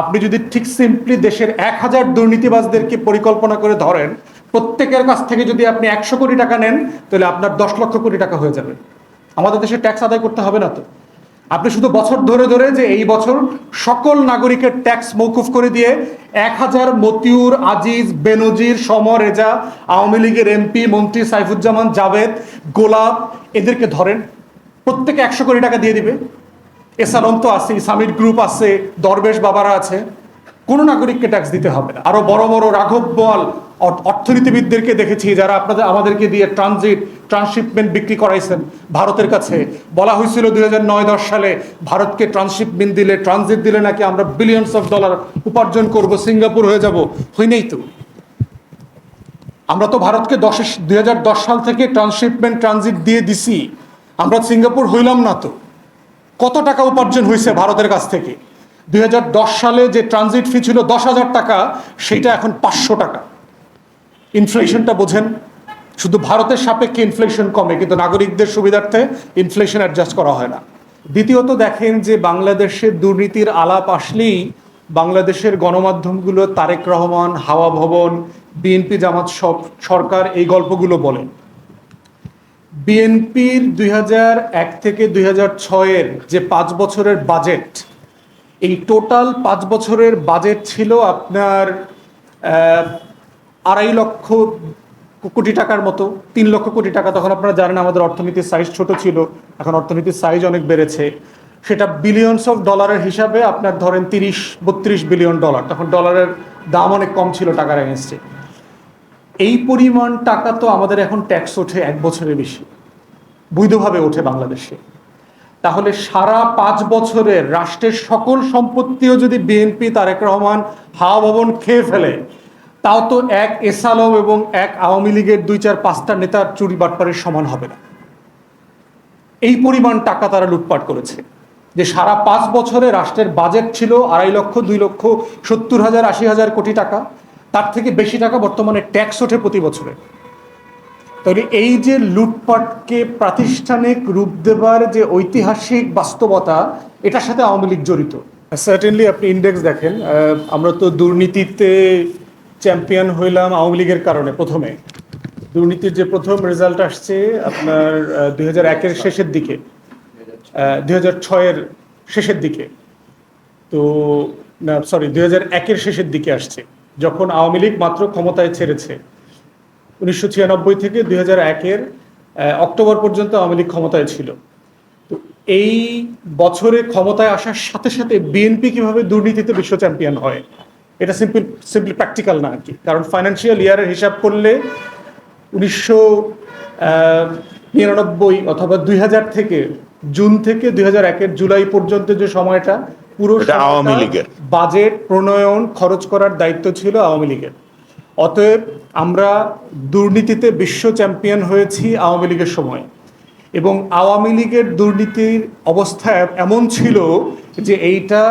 আপনি যদি ঠিক সিম্পলি দেশের এক হাজার দুর্নীতিবাজদেরকে পরিকল্পনা করে ধরেন, প্রত্যেকের কাছ থেকে যদি আপনি একশো কোটি টাকা নেন, তাহলে আপনার দশ লক্ষ কোটি টাকা হয়ে যাবে। আমাদের দেশে ট্যাক্স আদায় করতে হবে না তো। আপনি শুধু বছর ধরে ধরে যে এই বছর সকল নাগরিকের ট্যাক্স মৌকুফ করে দিয়ে এক হাজার মতিউর, আজিজ, বেনজির, সম, রেজা, আওয়ামী লীগের এমপি, মন্ত্রী সাইফুজ্জামান, জাভেদ, গোলাপ, এদেরকে ধরেন। প্রত্যেকে একশো কোটি টাকা দিয়ে দিবে। এসালন তো আছে ইসলামিক গ্রুপ আছে, দরবেশ বাবারা আছে। কোনো নাগরিককে ট্যাক্স দিতে হবে না। আরও বড় বড় রাঘব বল অর্থনীতিবিদদেরকে দেখেছি যারা আপনাদের আমাদেরকে দিয়ে ট্রানজিট ট্রান্সশিপমেন্ট বিক্রি করাইছেন ভারতের কাছে। বলা হয়েছিল দুই হাজার নয়, দশ সালে ভারতকে ট্রান্সশিপমেন্ট দিলে ট্রানজিট দিলে নাকি আমরা বিলিয়নস অফ ডলার উপার্জন করব, সিঙ্গাপুর হয়ে যাব। হইনেই তো। আমরা তো ভারতকে দশ দুই সাল থেকে ট্রান্সশিপমেন্ট ট্রানজিট দিয়ে দিছি। আমরা সিঙ্গাপুর হইলাম না তো। কত টাকা উপার্জন হয়েছে ভারতের কাছ থেকে? দুই হাজার দশ সালে যে ট্রানজিট ফি ছিল দশ হাজার টাকা, সেটা এখন পাঁচশো টাকা। ইনফ্লেশনটা বোঝেন, শুধু ভারতের সাপেক্ষে ইনফ্লেশন কমে, কিন্তু নাগরিকদের সুবিধার্থে ইনফ্লেশন অ্যাডজাস্ট করা হয় না। দ্বিতীয়ত দেখেন যে বাংলাদেশের দুর্নীতির আলাপ আসলেই বাংলাদেশের গণমাধ্যমগুলো তারেক রহমান, হাওয়া ভবন, বিএনপি জামাত সব সরকার এই গল্পগুলো বলেন। বিএনপির দুই এক থেকে দুই হাজার ছয়ের যে পাঁচ বছরের বাজেট, এই টোটাল পাঁচ বছরের বাজেট ছিল আপনার আড়াই লক্ষ কোটি টাকার মতো, তিন লক্ষ কোটি টাকা। তখন আপনারা জানেন আমাদের অর্থনীতির সাইজ ছোট ছিল, এখন অর্থনীতির সাইজ অনেক বেড়েছে। সেটা বিলিয়নস অফ ডলারের হিসাবে আপনার ধরেন তিরিশ, বত্রিশ বিলিয়ন ডলার তখন ডলারের দাম অনেক কম ছিল টাকার এগেনস্টে এই পরিমাণ টাকা তো আমাদের এখন ট্যাক্স ওঠে এক বছরের বেশি। বৈধভাবে ওঠে বাংলাদেশে। তাহলে সারা পাঁচ বছরের রাষ্ট্রের সকল সম্পত্তিও যদি বিএনপি তারেক রহমান হাওয়া ভবন খেয়ে ফেলে, তাও তো এক এসালম এবং এক আওয়ামী লীগের দুই চার পাঁচটা নেতার চুরি বাটপারের সমান হবে না। এই পরিমাণ টাকা তারা লুটপাট করেছে। যে সারা পাঁচ বছরে রাষ্ট্রের বাজেট ছিল আড়াই লক্ষ, দুই লক্ষ, সত্তর হাজার, আশি হাজার কোটি টাকা তার থেকে বেশি টাকা বর্তমানে ট্যাক্স ওঠে প্রতি বছরে। তাহলে এই যে লুটপাটকে প্রাতিষ্ঠানিক রূপ দেবার যে ঐতিহাসিক বাস্তবতা, এটার সাথে আওয়ামী লীগ জড়িত। সার্টেনলি আপনি ইন্ডেক্স দেখেন আমরা তো দুর্নীতিতে চ্যাম্পিয়ন হইলাম আওয়ামী লীগের কারণে প্রথমে। দুর্নীতির যে প্রথম রেজাল্ট আসছে আপনার দুই হাজার একের শেষের দিকে দুই হাজার ছয়ের শেষের দিকে। তো, না সরি দুই হাজার একের শেষের দিকে আসছে। যখন আওয়ামী লীগ মাত্র ক্ষমতায় ছেড়েছে। উনিশশো ছিয়ানব্বই থেকে দুই হাজার একের অক্টোবর পর্যন্ত আওয়ামী লীগ ক্ষমতায় ছিল। তো এই বছরে ক্ষমতায় আসার সাথে সাথে বিএনপি কীভাবে দুর্নীতিতে বিশ্ব চ্যাম্পিয়ন হয়, এটা সিম্পল সিম্পলি প্র্যাকটিক্যাল না আর কি কারণ ফাইন্যান্সিয়াল ইয়ারের হিসাব করলে উনিশশো নিরানব্বই অথবা দুই হাজার থেকে, জুন থেকে দুই হাজার একের জুলাই পর্যন্ত যে সময়টা পুরো আওয়ামী লীগের। বাজেট প্রণয়ন খরচ করার দায়িত্ব ছিল আওয়ামী লীগের। অতএব আমরা দুর্নীতিতে বিশ্ব চ্যাম্পিয়ন হয়েছি আওয়ামী লীগের সময়। এবং আওয়ামী লীগের দুর্নীতির অবস্থা এমন ছিল যে এইটা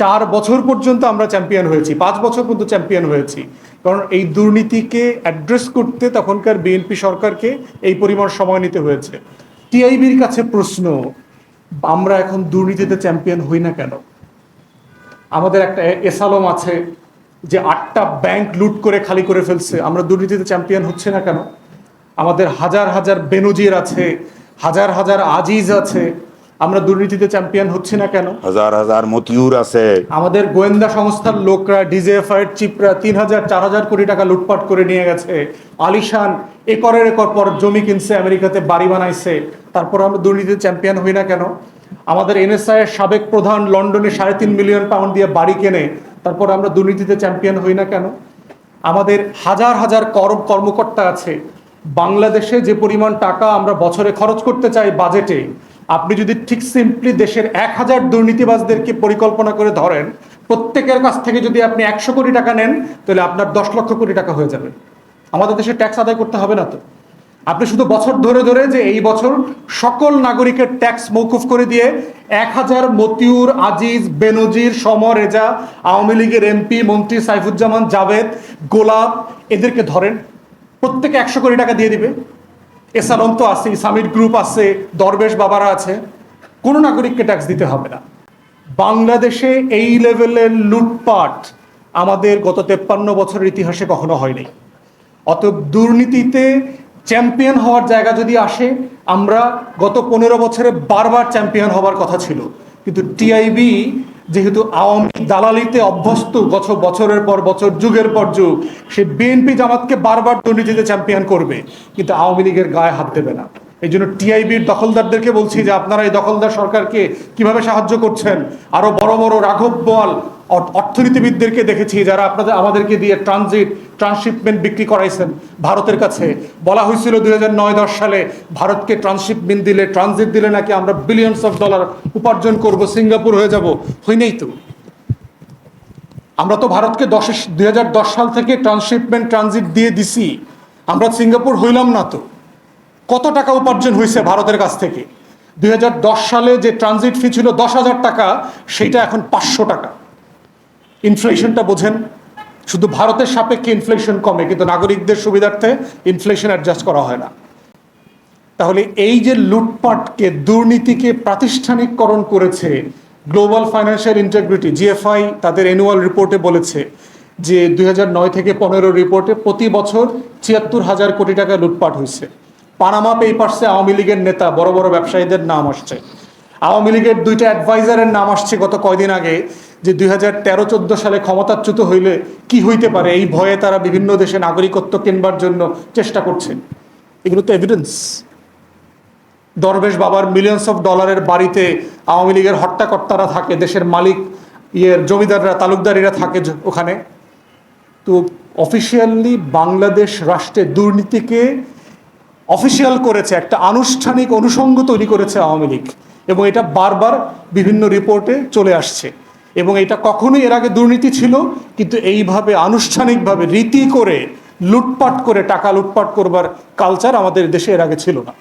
চার বছর পর্যন্ত আমরা চ্যাম্পিয়ন হয়েছি পাঁচ বছর পর্যন্ত চ্যাম্পিয়ন হয়েছি। কারণ এই দুর্নীতিকে অ্যাড্রেস করতে তখনকার বিএনপি সরকারকে এই পরিমাণ সময় নিতে হয়েছে। টিআইবির কাছে প্রশ্ন আমরা এখন দুর্নীতিতে চ্যাম্পিয়ন হই না কেন? আমাদের একটা এসালম আছে যে আটটা ব্যাংক লুট করে খালি করে ফেলছে। আমরা দুর্নীতিতে চ্যাম্পিয়ন হচ্ছে না কেন? আমাদের হাজার হাজার বেনজির আছে হাজার হাজার আজিজ আছে। আমরা দুর্নীতিতে চ্যাম্পিয়ন হচ্ছে না কেন? হাজার হাজার মতিউর আছে। আমাদের গোয়েন্দা সংস্থার লোকরা ডিজেএফআই চিপরা তিন হাজার চার হাজার কোটি টাকা লুটপাট করে নিয়ে গেছে। আলিশান একরের একর পর জমি কিনছে আমেরিকাতে বাড়ি বানাইছে। তারপর আমরা দুর্নীতিতে চ্যাম্পিয়ন হই না কেন? আমাদের এনএসআই এর সাবেক প্রধান লন্ডনে সাড়ে তিন মিলিয়ন পাউন্ড দিয়ে বাড়ি কেনে, তারপর আমরা দুর্নীতিতে চ্যাম্পিয়ন হই না কেন? আমাদের হাজার হাজার কর কর্মকর্তা আছে। বাংলাদেশে যে পরিমাণ টাকা আমরা বছরে খরচ করতে চাই বাজেটে আপনি যদি ঠিক সিম্পলি দেশের এক হাজার দুর্নীতিবাজদেরকে পরিকল্পনা করে ধরেন, প্রত্যেকের কাছ থেকে যদি আপনি একশো কোটি টাকা নেন, তাহলে আপনার দশ লক্ষ কোটি টাকা হয়ে যাবে। আমাদের দেশে ট্যাক্স আদায় করতে হবে না তো। আপনি শুধু বছর ধরে ধরে যে এই বছর সকল নাগরিকের ট্যাক্স মৌকুফ করে দিয়ে এক হাজার মতিউর আজিজ, বেনজির সমর রেজা, আওয়ামী লীগের এমপি, মন্ত্রী সাইফুজ্জামান, জাভেদ, গোলাপ, এদেরকে ধরেন। প্রত্যেকে একশো কোটি টাকা দিয়ে দিবে। এসালন তো আছে, ইসলামিক গ্রুপ আছে, দরবেশ বাবারা আছে। কোনো নাগরিককে ট্যাক্স দিতে হবে না। বাংলাদেশে এই লেভেলের লুটপাট আমাদের গত তেপ্পান্ন বছরের ইতিহাসে কখনো হয়নি। অতএব দুর্নীতিতে চ্যাম্পিয়ন হওয়ার জায়গা যদি আসে, আমরা গত পনেরো বছরে বারবার চ্যাম্পিয়ন হওয়ার কথা ছিল। কিন্তু টিআইবি যেহেতু আওয়ামী দালালিতে অভ্যস্ত গত বছরের পর বছর, যুগের পর যুগ, সে বিএনপি জামাতকে বারবার দুর্নীতিতে চ্যাম্পিয়ন করবে। কিন্তু আওয়ামী লীগের গায়ে হাত দেবে না। এই জন্য টিআইবির দখলদারদেরকে বলছি যে আপনারা এই দখলদার সরকারকে কীভাবে সাহায্য করছেন? আরও বড় বড় রাঘব বল অর্থনীতিবিদদেরকে দেখেছি যারা আপনাদের আমাদেরকে দিয়ে ট্রানজিট, ট্রান্সশিপমেন্ট বিক্রি করাইছেন ভারতের কাছে। বলা হয়েছিল দুই হাজার নয়, দশ সালে ভারতকে ট্রান্সশিপমেন্ট দিলে, ট্রানজিট দিলে নাকি আমরা বিলিয়নস অফ ডলার উপার্জন করব, সিঙ্গাপুর হয়ে যাব। হইনেই তো। আমরা তো ভারতকে দশ দুই সাল থেকে ট্রান্সশিপমেন্ট, ট্রানজিট দিয়ে দিছি। আমরা সিঙ্গাপুর হইলাম না তো। কত টাকা উপার্জন হয়েছে ভারতের কাছ থেকে? দুই হাজার দশ সালে যে ট্রানজিট ফি ছিল দশ হাজার টাকা, সেটা এখন পাঁচশো টাকা। ইনফ্লেশনটা বোঝেন, শুধু ভারতের সাপেক্ষে ইনফ্লেশন কমে, কিন্তু নাগরিকদের সুবিধার্থে ইনফ্লেশন অ্যাডজাস্ট করা হয় না। তাহলে এই যে লুটপাটকে, দুর্নীতিকে প্রাতিষ্ঠানিককরণ করেছে গ্লোবাল ফাইন্যান্সিয়াল ইন্টিগ্রিটি জিএফআই তাদের অ্যানুয়াল রিপোর্টে বলেছে যে দুই থেকে পনেরো রিপোর্টে প্রতি বছর ছিয়াত্তর হাজার কোটি টাকা লুটপাট হয়েছে। পানামা পেপারসে আওয়ামী লীগের নেতা, বড় বড় ব্যবসায়ীদের নাম আসছে। আওয়ামী লীগের দুইটা অ্যাডভাইজারের নাম আসছে গত কয়দিন আগে, যে দুই হাজার তেরো চোদ্দ সালে ক্ষমতাচ্যুত হইলে কি হইতে পারে? এই ভয়ে তারা বিভিন্ন দেশে নাগরিকত্ব কিনবার জন্য চেষ্টা করছেন এগুলো তো এভিডেন্স দরবেশ বাবার মিলিয়ন্স অফ ডলারের বাড়িতে আওয়ামী লীগের হট্টাকর্তারা থাকে, দেশের মালিক, ইয়ের জমিদাররা, তালুকদারিরা থাকে ওখানে। তো অফিসিয়ালি বাংলাদেশ রাষ্ট্রে দুর্নীতিকে অফিসিয়াল করেছে, একটা আনুষ্ঠানিক অনুষঙ্গ তৈরি করেছে আওয়ামী লীগ। এবং এটা বারবার বিভিন্ন রিপোর্টে চলে আসছে। এবং এটা কখনোই এর আগে দুর্নীতি ছিল, কিন্তু এইভাবে আনুষ্ঠানিকভাবে রীতি করে লুটপাট করে, টাকা লুটপাট করবার কালচার আমাদের দেশে এর আগে ছিল না।